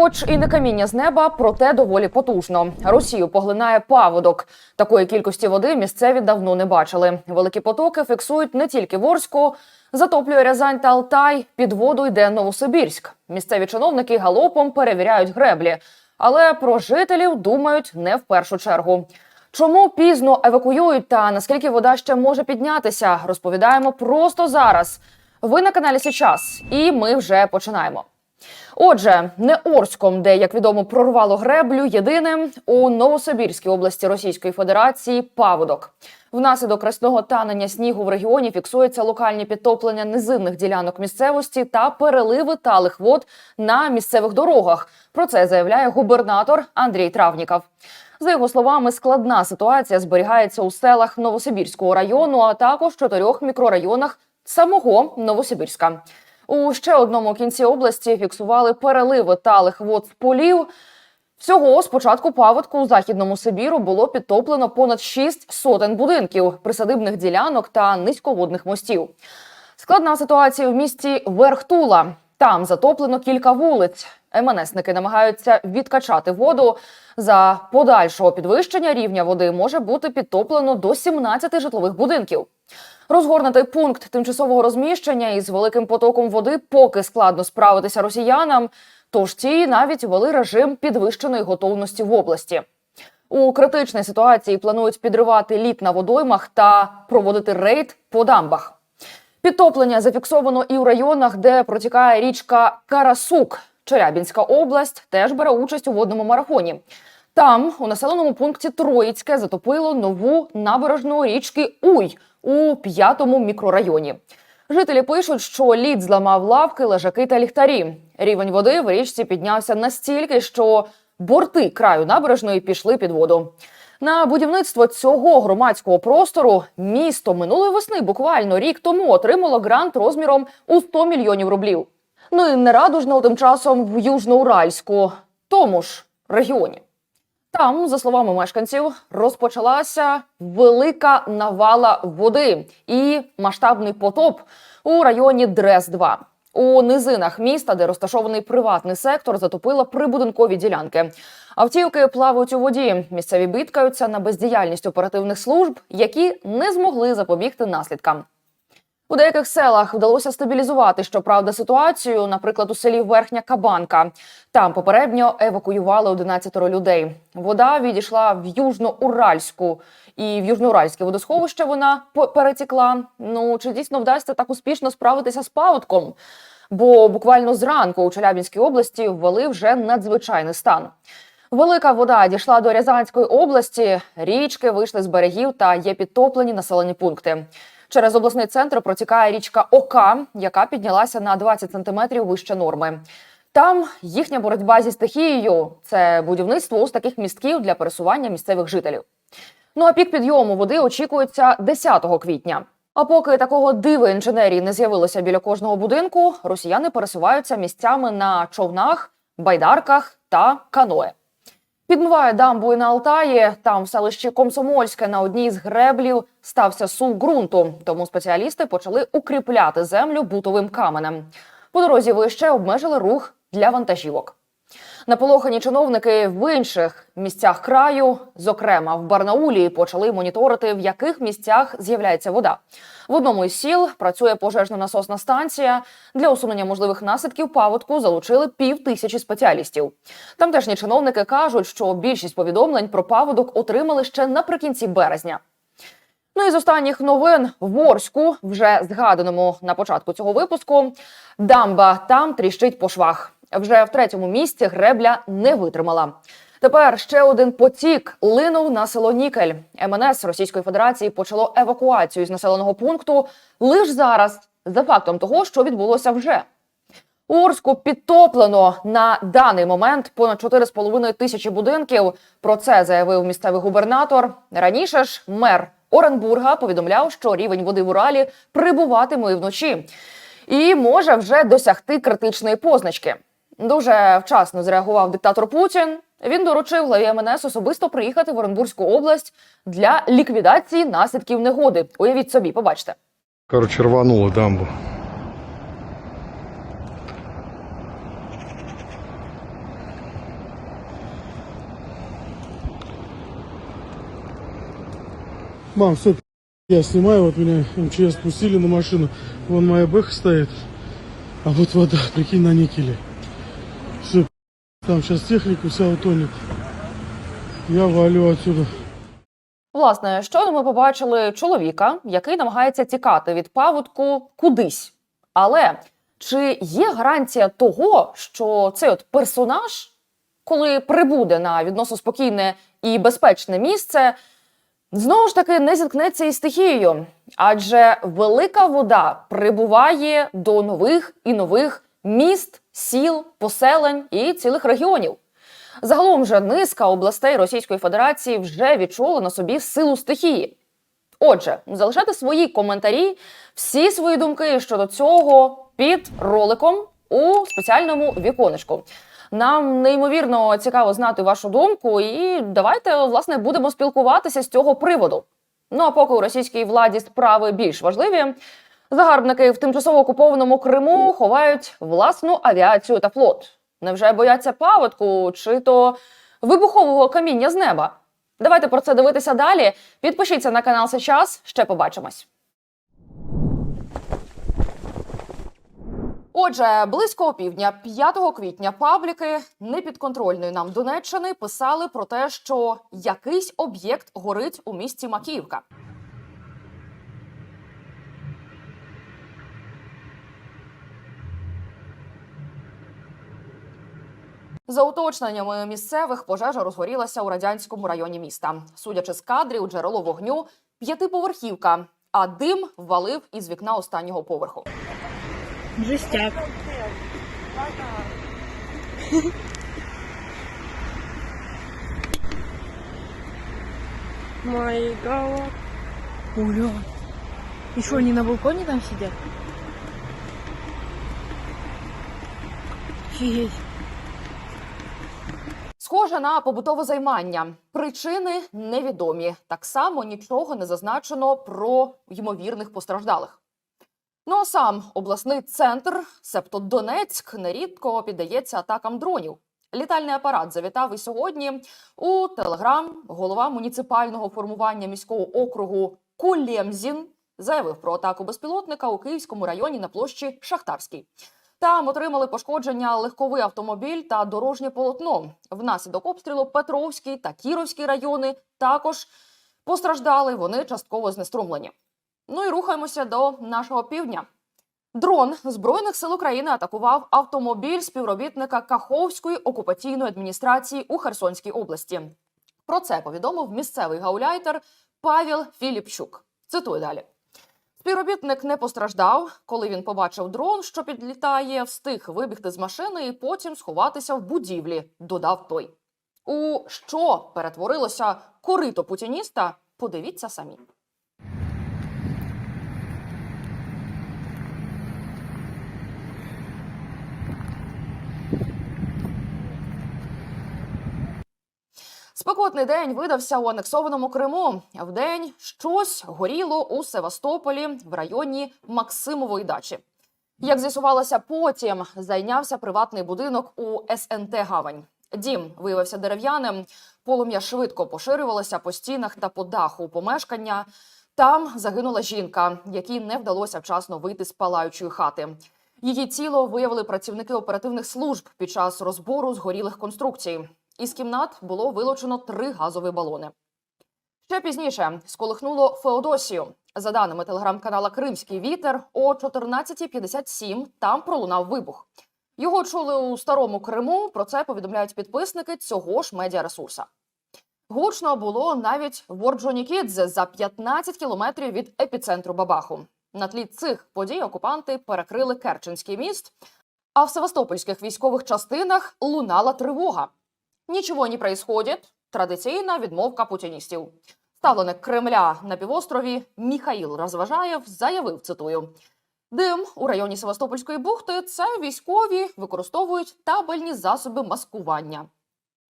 Хоч і не каміння з неба, проте доволі потужно. Росію поглинає паводок. Такої кількості води місцеві давно не бачили. Великі потоки фіксують не тільки Ворську, затоплює Рязань та Алтай. Під воду йде Новосибірськ. Місцеві чиновники галопом перевіряють греблі, але про жителів думають не в першу чергу. Чому пізно евакуюють та наскільки вода ще може піднятися, розповідаємо просто зараз. Ви на каналі Січас, і ми вже починаємо. Отже, не Орськом, де, як відомо, прорвало греблю, єдиним у Новосибірській області Російської Федерації паводок. Внаслідок красного танення снігу в регіоні фіксуються локальні підтоплення низинних ділянок місцевості та переливи талих вод на місцевих дорогах. Про це заявляє губернатор Андрій Травніков. За його словами, складна ситуація зберігається у селах Новосибірського району, а також чотирьох мікрорайонах самого Новосибірська. У ще одному кінці області фіксували переливи талих вод з полів. Всього з початку паводку у західному Сибіру було підтоплено понад 6 сотень будинків, присадибних ділянок та низьководних мостів. Складна ситуація в місті Верхтула. Там затоплено кілька вулиць. МНСники намагаються відкачати воду. За подальшого підвищення рівня води може бути підтоплено до 17 житлових будинків. Розгорнутий пункт тимчасового розміщення із великим потоком води поки складно справитися росіянам. Тож ті навіть ввели режим підвищеної готовності в області. У критичній ситуації планують підривати лід на водоймах та проводити рейд по дамбах. Підтоплення зафіксовано і у районах, де протікає річка Карасук. Челябінська область теж бере участь у водному марафоні. Там, у населеному пункті Троїцьке, затопило нову набережну річки Уй у п'ятому мікрорайоні. Жителі пишуть, що лід зламав лавки, лежаки та ліхтарі. Рівень води в річці піднявся настільки, що борти краю набережної пішли під воду. На будівництво цього громадського простору місто минулої весни, буквально рік тому, отримало грант розміром у 100 мільйонів рублів. Ну і нерадужно тим часом в Южноуральську, тому ж регіоні. Там, за словами мешканців, розпочалася велика навала води і масштабний потоп у районі Дрес 2 У низинах міста, де розташований приватний сектор, затопило прибудинкові ділянки. Автівки плавають у воді. Місцеві бідкаються на бездіяльність оперативних служб, які не змогли запобігти наслідкам. У деяких селах вдалося стабілізувати, щоправда, ситуацію, наприклад, у селі Верхня Кабанка. Там попередньо евакуювали 11 людей. Вода відійшла в Южноуральську і в Южноуральське водосховище вона перетекла. Ну чи дійсно вдасться так успішно справитися з паводком? Бо буквально зранку у Челябінській області ввели вже надзвичайний стан. Велика вода дійшла до Рязанської області. Річки вийшли з берегів та є підтоплені населені пункти. Через обласний центр протікає річка Ока, яка піднялася на 20 сантиметрів вище норми. Там їхня боротьба зі стихією це будівництво ось таких містків для пересування місцевих жителів. Ну а пік підйому води очікується 10 квітня. А поки такого диви інженерії не з'явилося біля кожного будинку, росіяни пересуваються місцями на човнах, байдарках та каное. Підмиває дамбу і на Алтаї. Там в селищі Комсомольське на одній з греблів стався сув ґрунту. Тому спеціалісти почали укріпляти землю бутовим каменем. По дорозі вище обмежили рух для вантажівок. Наполохані чиновники в інших місцях краю, зокрема в Барнаулі, почали моніторити, в яких місцях з'являється вода. В одному із сіл працює пожежно-насосна станція. Для усунення можливих наслідків паводку залучили пів тисячі спеціалістів. Тамтешні чиновники кажуть, що більшість повідомлень про паводок отримали ще наприкінці березня. Ну і з останніх новин в Орську, вже згаданому на початку цього випуску, дамба там тріщить по швах. Вже в третьому місці гребля не витримала. Тепер ще один потік линув на село Нікель. МНС Російської Федерації почало евакуацію з населеного пункту лише зараз, за фактом того, що відбулося вже. У Орську підтоплено на даний момент понад 4,5 тисячі будинків. Про це заявив місцевий губернатор. Раніше ж мер Оренбурга повідомляв, що рівень води в Уралі прибуватиме вночі і може вже досягти критичної позначки. Дуже вчасно зреагував диктатор Путін. Він доручив главі МНС особисто приїхати в Оренбурзьку область для ліквідації наслідків негоди. Уявіть собі, побачте. Коротше, рвануло дамбу. Мам, все, я снимаю, вот меня МЧС пустили на машину. Вон моя бэха стоит, а вот вода, прикинь, на никеле. Там сейчас техника вся утонет. Я валю отсюда. Власне, щойно ми побачили чоловіка, який намагається тікати від паводку кудись. Але чи є гарантія того, що цей от персонаж, коли прибуде на відносно спокійне і безпечне місце, знову ж таки не зіткнеться із стихією? Адже велика вода прибуває до нових і нових міст, сіл, поселень і цілих регіонів. Загалом же низка областей Російської Федерації вже відчули на собі силу стихії. Отже, залишайте свої коментарі, всі свої думки щодо цього під роликом у спеціальному віконечку. Нам неймовірно цікаво знати вашу думку, і давайте власне будемо спілкуватися з цього приводу. Ну а поки у російській владі справи більш важливі, загарбники в тимчасово окупованому Криму ховають власну авіацію та флот. Невже бояться паводку чи то вибухового каміння з неба? Давайте про це дивитися далі. Підпишіться на канал сейчас. Ще побачимось. Отже, близько опівдня 5 квітня пабліки непідконтрольної нам Донеччини писали про те, що якийсь об'єкт горить у місті Макіївка. За уточненнями місцевих, пожежа розгорілася у радянському районі міста. Судячи з кадрів, джерело вогню п'ятиповерхівка, а дим валив із вікна останнього поверху. Жестяк. Май гад. Уля. И что, они на балконе там сидят? Офигеть. Схоже на побутове займання. Причини невідомі. Так само нічого не зазначено про ймовірних постраждалих. Ну а сам обласний центр, себто Донецьк, нерідко піддається атакам дронів. Літальний апарат завітав і сьогодні у Телеграм. Голова муніципального формування міського округу Кулємзін заявив про атаку безпілотника у Київському районі на площі Шахтарській. Там отримали пошкодження легковий автомобіль та дорожнє полотно. Внаслідок обстрілу Петровський та Кіровський райони також постраждали. Вони частково знеструмлені. Ну і рухаємося до нашого півдня. Дрон Збройних сил України атакував автомобіль співробітника Каховської окупаційної адміністрації у Херсонській області. Про це повідомив місцевий гауляйтер Павел Філіпчук. Цитую далі. Співробітник не постраждав, коли він побачив дрон, що підлітає, встиг вибігти з машини і потім сховатися в будівлі, додав той. У що перетворилося корито путініста? Подивіться самі. Спекотний день видався у анексованому Криму. Вдень щось горіло у Севастополі в районі Максимової дачі. Як з'ясувалося потім, зайнявся приватний будинок у СНТ Гавань. Дім виявився дерев'яним. Полум'я швидко поширювалося по стінах та по даху помешкання. Там загинула жінка, якій не вдалося вчасно вийти з палаючої хати. Її тіло виявили працівники оперативних служб під час розбору згорілих конструкцій. Із кімнат було вилучено три газові балони. Ще пізніше сколихнуло Феодосію. За даними телеграм-канала Кримський вітер, о 14.57 там пролунав вибух. Його чули у старому Криму. Про це повідомляють підписники цього ж медіаресурса. Гучно було навіть в Орджонікідзе за 15 кілометрів від епіцентру Бабаху. На тлі цих подій окупанти перекрили Керченський міст, а в севастопольських військових частинах лунала тривога. Нічого не происходит. Традиційна відмовка путіністів. Ставленик Кремля на півострові Міхаїл Розважаєв заявив, цитую: Дим у районі Севастопольської бухти це військові використовують табельні засоби маскування.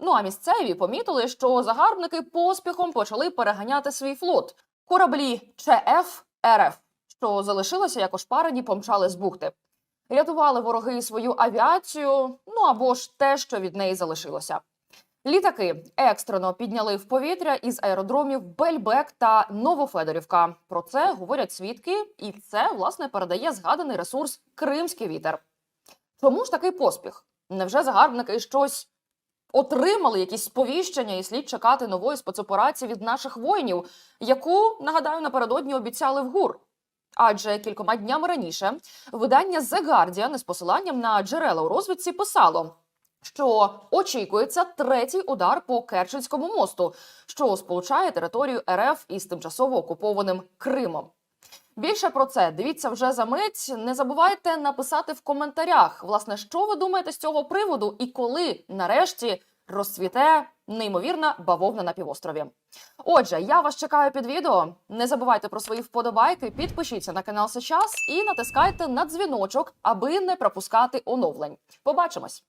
Ну а місцеві помітили, що загарбники поспіхом почали переганяти свій флот. Кораблі ЧФ РФ, що залишилися як ошпарені, помчали з бухти. Рятували вороги свою авіацію, ну або ж те, що від неї залишилося. Літаки екстрено підняли в повітря із аеродромів Бельбек та Новофедорівка. Про це говорять свідки, і це власне передає згаданий ресурс Кримський вітер. Чому ж такий поспіх? Невже загарбники щось отримали якісь сповіщення і слід чекати нової спецоперації від наших воїнів, яку нагадаю напередодні обіцяли в ГУР? Адже кількома днями раніше видання The Guardian із посиланням на джерела у розвідці писало, що очікується третій удар по Керченському мосту, що сполучає територію РФ із тимчасово окупованим Кримом. Більше про це дивіться вже за мить. Не забувайте написати в коментарях, власне, що ви думаєте з цього приводу, і коли нарешті розцвіте неймовірна бавовна на півострові. Отже, я вас чекаю під відео. Не забувайте про свої вподобайки, підпишіться на канал сейчас і натискайте на дзвіночок, аби не пропускати оновлень. Побачимось!